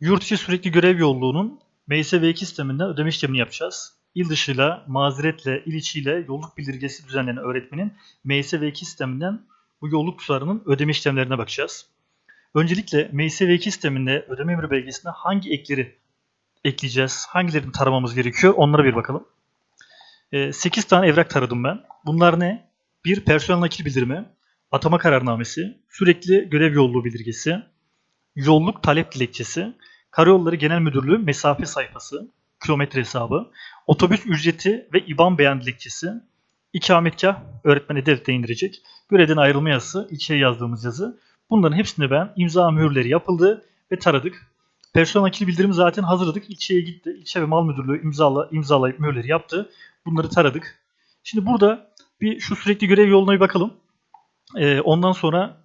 Yurt içi sürekli görev yolluğunun MSV2 sisteminden ödeme işlemini yapacağız. İl dışıyla, mazeretle, il içiyle yolluk bildirgesi düzenlenen öğretmenin MSV2 sisteminden bu yolluk tutarının ödeme işlemlerine bakacağız. Öncelikle MSV2 sisteminde ödeme emri belgesine hangi ekleri ekleyeceğiz, hangilerini taramamız gerekiyor onlara bir bakalım. 8 tane evrak taradım ben. Bunlar ne? Bir personel nakil bildirimi, atama kararnamesi, sürekli görev yolluğu bildirgesi, yolluk talep dilekçesi, Karayolları Genel Müdürlüğü mesafe sayfası, kilometre hesabı, otobüs ücreti ve IBAN beyan dilekçesi, ikametgah öğretmene devlete indirecek, görevden ayrılma yazısı, ilçeye yazdığımız yazı. Bunların hepsini ben imza mühürleri yapıldı ve taradık. Personel nakil bildirimi zaten hazırladık. İlçeye gitti. İlçe ve mal müdürlüğü imzala, imzalayıp mühürleri yaptı. Bunları taradık. Şimdi burada bir şu sürekli görev yoluna bir bakalım. Ee, ondan sonra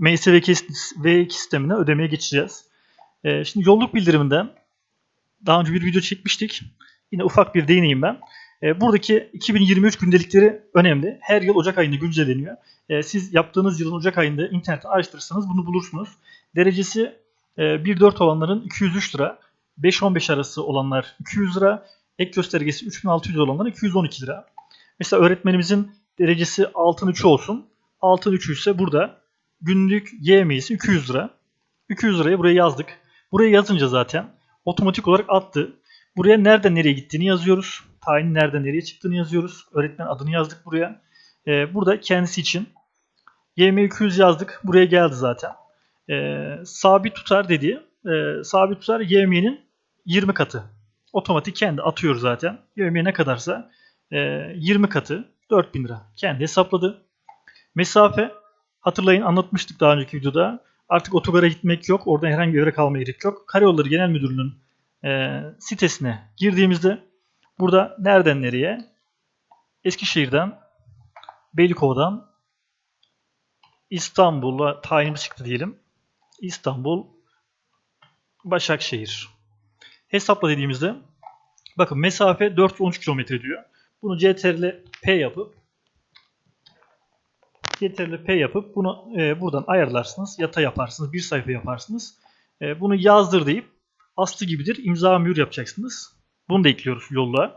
MSV2 sistemine ödemeye geçeceğiz. Ee, şimdi yolluk bildiriminden daha önce bir video çekmiştik. Yine ufak bir değineyim ben. Ee, buradaki 2023 gündelikleri önemli. Her yıl Ocak ayında güncelleniyor. Ee, siz yaptığınız yılın Ocak ayında internetten araştırırsanız bunu bulursunuz. Derecesi e, 1-4 olanların 203 lira, 5-15 arası olanlar 200 lira, ek göstergesi 3600 olanların 212 lira. Mesela öğretmenimizin derecesi altın 3 olsun. Altın 3 ise burada günlük yemeğisi 200 lira. 200 liraya buraya yazdık. Buraya yazınca zaten otomatik olarak attı. Buraya nereden nereye gittiğini yazıyoruz. Tayin nereden nereye çıktığını yazıyoruz. Öğretmen adını yazdık buraya. Ee, burada kendisi için YM 200 yazdık. Buraya geldi zaten. Ee, sabit tutar dediği e, sabit tutar YM'nin 20 katı. Otomatik kendi atıyor zaten. YM ne kadarsa e, 20 katı 4000 lira. Kendi hesapladı. Mesafe hatırlayın anlatmıştık daha önceki videoda. Artık otogara gitmek yok. Oradan herhangi bir yere kalmaya gerek yok. Karayolları Genel Müdürlüğü'nün e, sitesine girdiğimizde burada nereden nereye? Eskişehir'den, Beylikova'dan İstanbul'a tayinimiz çıktı diyelim. İstanbul, Başakşehir. Hesapla dediğimizde bakın mesafe 413 kilometre diyor. Bunu CTRL P yapıp Ctrl P yapıp bunu e, buradan ayarlarsınız. Yata yaparsınız. Bir sayfa yaparsınız. E, bunu yazdır deyip aslı gibidir. imza mühür yapacaksınız. Bunu da ekliyoruz yolluğa.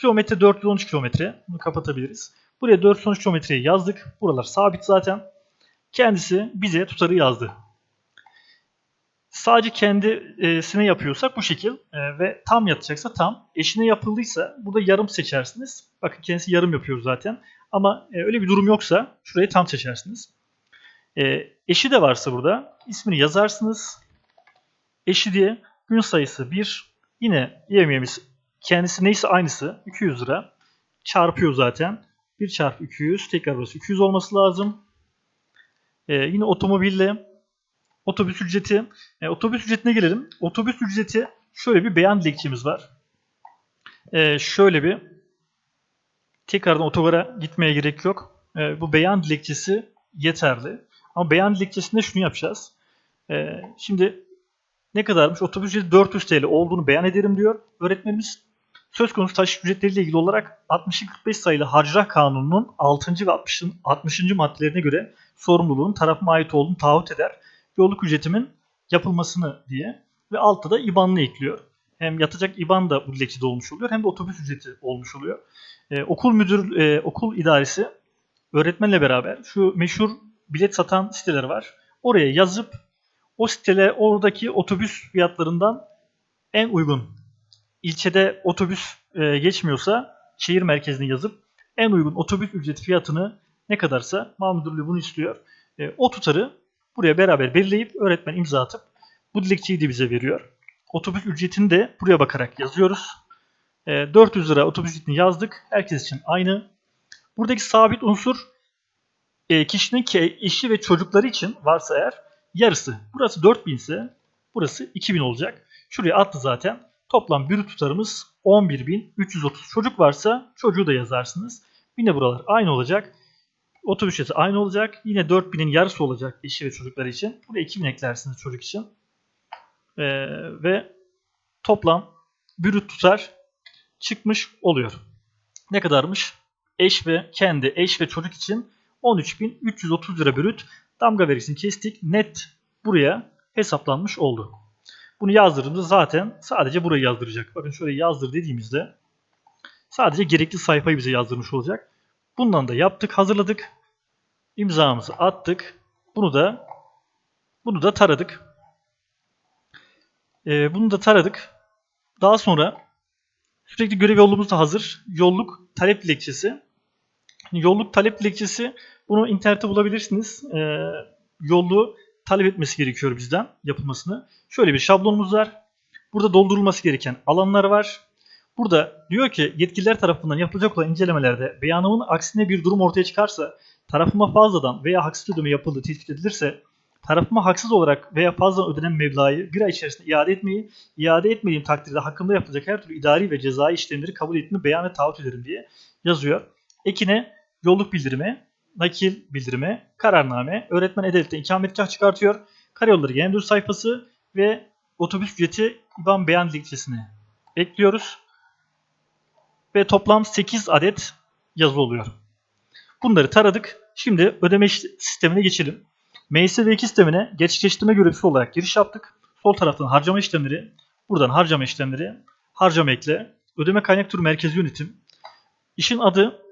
Kilometre 413 kilometre. Bunu kapatabiliriz. Buraya 413 kilometreyi yazdık. Buralar sabit zaten. Kendisi bize tutarı yazdı. Sadece kendisine yapıyorsak bu şekil e, ve tam yatacaksa tam. Eşine yapıldıysa burada yarım seçersiniz. Bakın kendisi yarım yapıyor zaten. Ama e, öyle bir durum yoksa şurayı tam seçersiniz. E, eşi de varsa burada ismini yazarsınız. Eşi diye gün sayısı 1. Yine yemeğimiz kendisi neyse aynısı 200 lira. Çarpıyor zaten. 1 çarpı 200 tekrar burası 200 olması lazım. E, yine otomobille otobüs ücreti. E, otobüs ücretine gelelim. Otobüs ücreti şöyle bir beyan dilekçemiz var. E, şöyle bir tekrardan otogara gitmeye gerek yok. E, bu beyan dilekçesi yeterli. Ama beyan dilekçesinde şunu yapacağız. E, şimdi ne kadarmış? Otobüs ücreti 400 TL olduğunu beyan ederim diyor öğretmenimiz. Söz konusu taşıt ücretleriyle ilgili olarak 60-45 sayılı Harcırah Kanunu'nun 6. ve 60. 60. maddelerine göre sorumluluğun tarafıma ait olduğunu taahhüt eder. Yolluk ücretimin yapılmasını diye ve altta da IBAN'ını ekliyor. Hem yatacak IBAN da bu dilekçede olmuş oluyor hem de otobüs ücreti olmuş oluyor. Ee, okul müdür, e, okul idaresi öğretmenle beraber şu meşhur bilet satan siteler var. Oraya yazıp o sitele oradaki otobüs fiyatlarından en uygun ilçede otobüs e, geçmiyorsa şehir merkezine yazıp en uygun otobüs ücreti fiyatını ne kadarsa mal müdürlüğü bunu istiyor. E, o tutarı buraya beraber belirleyip öğretmen imza atıp bu dilekçeyi de bize veriyor. Otobüs ücretini de buraya bakarak yazıyoruz. 400 lira otobüs ücretini yazdık. Herkes için aynı. Buradaki sabit unsur e, kişinin ki eşi ve çocukları için varsa eğer yarısı. Burası 4000 ise burası 2000 olacak. Şuraya attı zaten. Toplam brüt tutarımız 11.330. Çocuk varsa çocuğu da yazarsınız. Yine buralar aynı olacak. Otobüs ücreti aynı olacak. Yine 4000'in yarısı olacak eşi ve çocukları için. Buraya 2000 eklersiniz çocuk için. Ee, ve toplam brüt tutar çıkmış oluyor. Ne kadarmış? Eş ve kendi eş ve çocuk için 13.330 lira brüt damga verisini kestik. Net buraya hesaplanmış oldu. Bunu yazdırdığımızda zaten sadece burayı yazdıracak. Bakın şöyle yazdır dediğimizde sadece gerekli sayfayı bize yazdırmış olacak. Bundan da yaptık, hazırladık. İmzamızı attık. Bunu da bunu da taradık. Ee, bunu da taradık. Daha sonra sürekli görev yolluğumuz da hazır. Yolluk talep dilekçesi. Yolluk talep dilekçesi bunu internette bulabilirsiniz. Ee, yolluğu talep etmesi gerekiyor bizden yapılmasını. Şöyle bir şablonumuz var. Burada doldurulması gereken alanlar var. Burada diyor ki yetkililer tarafından yapılacak olan incelemelerde beyanımın aksine bir durum ortaya çıkarsa tarafıma fazladan veya haksız ödeme yapıldığı tespit edilirse tarafıma haksız olarak veya fazla ödenen meblağı bir ay içerisinde iade etmeyi, iade etmediğim takdirde hakkımda yapılacak her türlü idari ve cezai işlemleri kabul etme beyan ve taahhüt ederim diye yazıyor. Ekine yolluk bildirimi, nakil bildirimi, kararname, öğretmen e-devletten ikametgah çıkartıyor. Karayolları Genel sayfası ve otobüs ücreti IBAN beyan dilekçesini ekliyoruz. Ve toplam 8 adet yazı oluyor. Bunları taradık. Şimdi ödeme sistemine geçelim. MSV2 sistemine gerçekleştirme görevlisi olarak giriş yaptık. Sol taraftan harcama işlemleri, buradan harcama işlemleri, harcama ekle, ödeme kaynak türü merkezi yönetim. İşin adı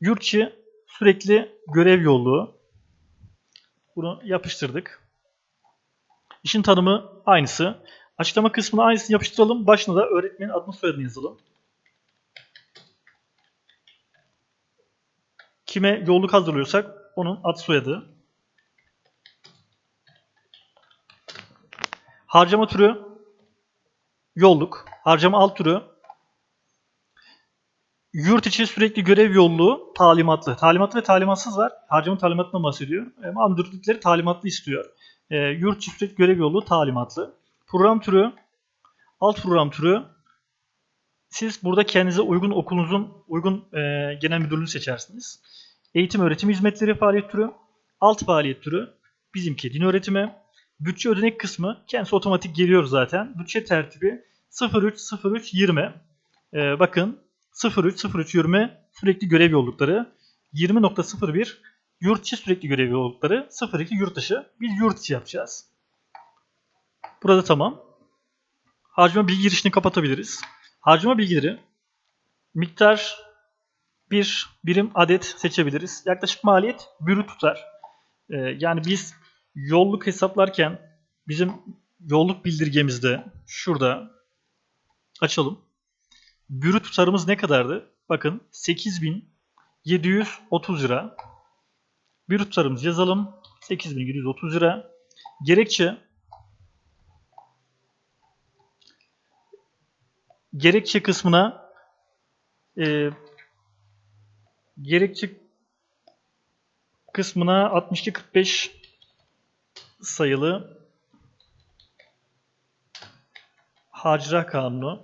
yurtçı sürekli görev yolluğu. Bunu yapıştırdık. İşin tanımı aynısı. Açıklama kısmına aynısını yapıştıralım. Başına da öğretmenin adını soyadını yazalım. Kime yolluk hazırlıyorsak onun ad soyadı. Harcama türü yolluk. Harcama alt türü yurt içi sürekli görev yolluğu talimatlı. Talimatlı ve talimatsız var. Harcama talimatından bahsediyor. E, ama müdürlükleri talimatlı istiyor. E, yurt içi sürekli görev yolluğu talimatlı. Program türü alt program türü siz burada kendinize uygun okulunuzun uygun e, genel müdürlüğünü seçersiniz. Eğitim öğretim hizmetleri faaliyet türü, alt faaliyet türü, bizimki din öğretimi, bütçe ödenek kısmı kendisi otomatik geliyor zaten. Bütçe tertibi 030320. Ee, bakın 030320 sürekli görev yollukları, 20.01 yurt içi sürekli görev yollukları, 02 yurt dışı. Biz yurt içi yapacağız. Burada tamam. Harcama bilgi girişini kapatabiliriz. Harcama bilgileri miktar bir birim adet seçebiliriz. Yaklaşık maliyet bürüt tutar. Ee, yani biz yolluk hesaplarken bizim yolluk bildirgemizde şurada açalım. Bürüt tutarımız ne kadardı? Bakın 8730 lira. Bürüt tutarımızı yazalım. 8730 lira. Gerekçe gerekçe kısmına e, gerekçe kısmına 6245 sayılı Hacra Kanunu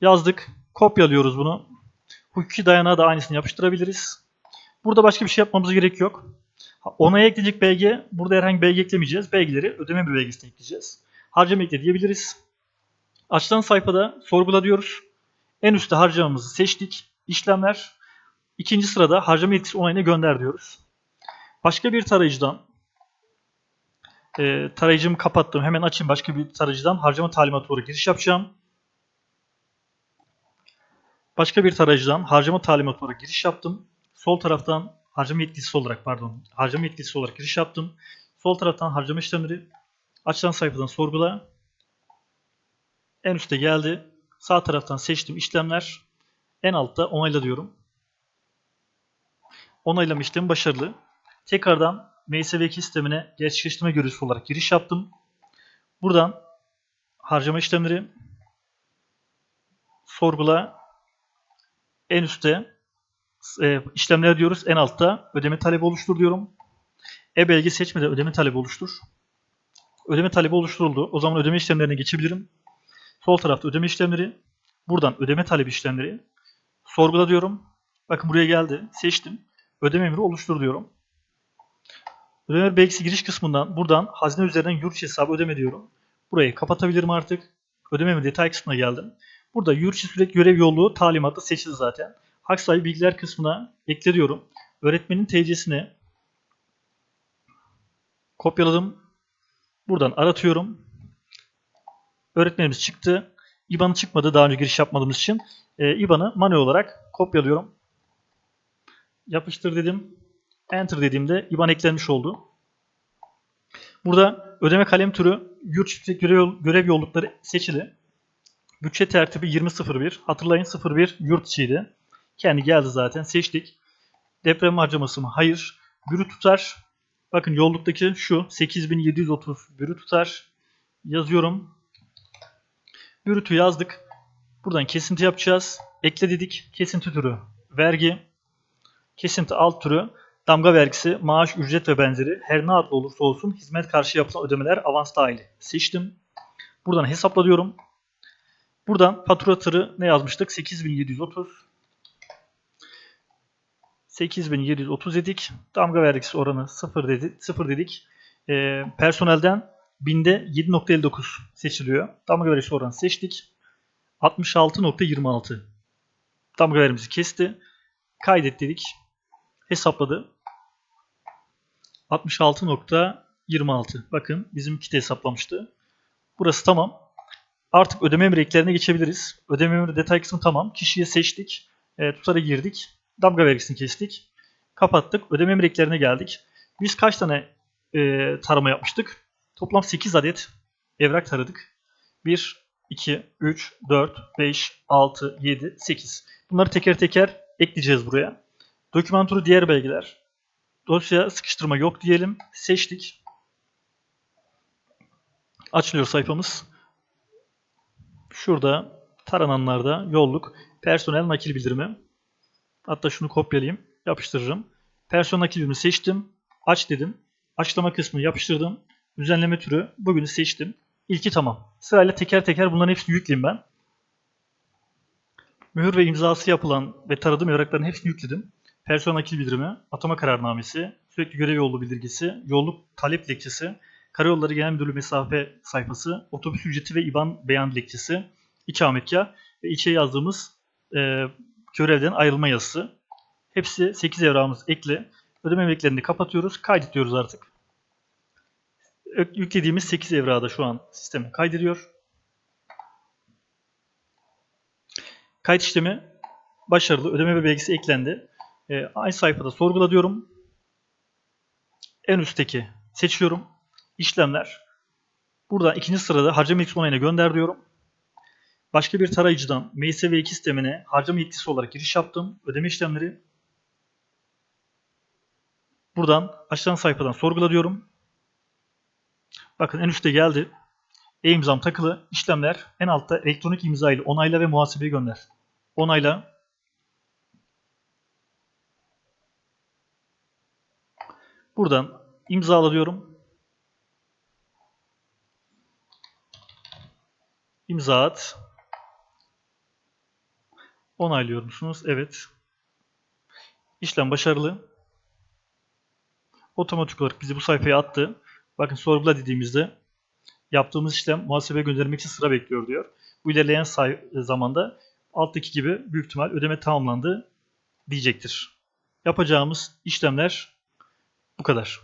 yazdık. Kopyalıyoruz bunu. Hukuki dayanağa da aynısını yapıştırabiliriz. Burada başka bir şey yapmamız gerek yok. Onaya ekleyecek belge, burada herhangi bir belge eklemeyeceğiz. Belgeleri ödeme bir belgesine ekleyeceğiz. Harcama ekle diyebiliriz. Açılan sayfada sorgula diyoruz. En üstte harcamamızı seçtik. İşlemler. İkinci sırada harcama yetkisi onayına gönder diyoruz. Başka bir tarayıcıdan e, tarayıcımı kapattım. Hemen açayım başka bir tarayıcıdan harcama talimatı olarak giriş yapacağım. Başka bir tarayıcıdan harcama talimatı olarak giriş yaptım. Sol taraftan harcama yetkisi olarak pardon harcama yetkisi olarak giriş yaptım. Sol taraftan harcama işlemleri açılan sayfadan sorgula. En üstte geldi. Sağ taraftan seçtim işlemler. En altta onayla diyorum. Onaylama işlemi başarılı. Tekrardan MSV2 sistemine gerçekleştirme görevlisi olarak giriş yaptım. Buradan harcama işlemleri sorgula en üstte e, işlemler diyoruz. En altta ödeme talebi oluştur diyorum. E-belge seçmeden ödeme talebi oluştur. Ödeme talebi oluşturuldu. O zaman ödeme işlemlerine geçebilirim. Sol tarafta ödeme işlemleri. Buradan ödeme talebi işlemleri. Sorgula diyorum. Bakın buraya geldi. Seçtim. Ödeme emri oluştur diyorum. Ödeme belgesi giriş kısmından buradan hazine üzerinden yurt hesabı ödeme diyorum. Burayı kapatabilirim artık. Ödeme emri detay kısmına geldim. Burada yurt sürekli görev yolluğu talimatı seçildi zaten. Hak sahibi bilgiler kısmına ekle diyorum. Öğretmenin TC'sini kopyaladım. Buradan aratıyorum. Öğretmenimiz çıktı. IBAN'ı çıkmadı daha önce giriş yapmadığımız için. Ee, IBAN'ı manuel olarak kopyalıyorum. Yapıştır dedim. Enter dediğimde IBAN eklenmiş oldu. Burada ödeme kalem türü yurt görev, görev yollukları seçili. Bütçe tertibi 2001. Hatırlayın 01 yurt içiydi. Kendi geldi zaten. Seçtik. Deprem harcaması mı? Hayır. Bürü tutar. Bakın yolluktaki şu 8730 bürü tutar. Yazıyorum. Bürütü yazdık. Buradan kesinti yapacağız. Ekle dedik. Kesinti türü vergi. Kesinti alt türü damga vergisi, maaş, ücret ve benzeri her ne adlı olursa olsun hizmet karşı yapılan ödemeler avans dahil. Seçtim. Buradan hesapla diyorum. Buradan fatura ne yazmıştık? 8730. 8730 dedik. Damga vergisi oranı 0 dedi, 0 dedik. Ee, personelden binde 7.59 seçiliyor. Damga vergisi oranı seçtik. 66.26. Damga vergimizi kesti. Kaydet dedik. Hesapladı. 66.26. Bakın bizim kit hesaplamıştı. Burası tamam. Artık ödeme emri eklerine geçebiliriz. Ödeme emri detay kısmı tamam. Kişiye seçtik. E, tutara girdik. Damga vergisini kestik. Kapattık. Ödeme emri eklerine geldik. Biz kaç tane e, tarama yapmıştık? Toplam 8 adet evrak taradık. 1, 2, 3, 4, 5, 6, 7, 8. Bunları teker teker ekleyeceğiz buraya. Doküman turu diğer belgeler. Dosya sıkıştırma yok diyelim. Seçtik. Açılıyor sayfamız. Şurada tarananlarda yolluk personel nakil bildirimi. Hatta şunu kopyalayayım. Yapıştırırım. Personel nakil bildirimi seçtim. Aç dedim. Açlama kısmını yapıştırdım. Düzenleme türü bugünü seçtim. İlki tamam. Sırayla teker teker bunların hepsini yükleyeyim ben. Mühür ve imzası yapılan ve taradığım evrakların hepsini yükledim. Personel nakil bildirimi, atama kararnamesi, sürekli görev yolu bildirgesi, yolluk talep dilekçesi, Karayolları Genel Müdürlüğü mesafe sayfası, otobüs ücreti ve IBAN beyan dilekçesi, ikametgah ve içe yazdığımız e, görevden ayrılma yazısı. Hepsi 8 evrağımız ekli. Ödeme emeklerini kapatıyoruz. Kaydet diyoruz artık. Yüklediğimiz 8 evrağı da şu an sisteme kaydediyor. Kayıt işlemi başarılı. Ödeme belgesi eklendi. E, aynı sayfada sorgula diyorum. En üstteki seçiyorum. İşlemler. Burada ikinci sırada harcama yetkisi onayına gönder diyorum. Başka bir tarayıcıdan MSV2 sistemine harcama yetkisi olarak giriş yaptım. Ödeme işlemleri. Buradan aşağıdan sayfadan sorgula diyorum. Bakın en üstte geldi. E-imzam takılı. işlemler en altta elektronik imza ile onayla ve muhasebeye gönder. Onayla. Buradan imzala diyorum. İmza at. Onaylıyor musunuz? Evet. İşlem başarılı. Otomatik olarak bizi bu sayfaya attı. Bakın sorgula dediğimizde yaptığımız işlem muhasebeye göndermek için sıra bekliyor diyor. Bu ilerleyen say- zamanda alttaki gibi büyük ihtimal ödeme tamamlandı diyecektir. Yapacağımız işlemler bu kadar.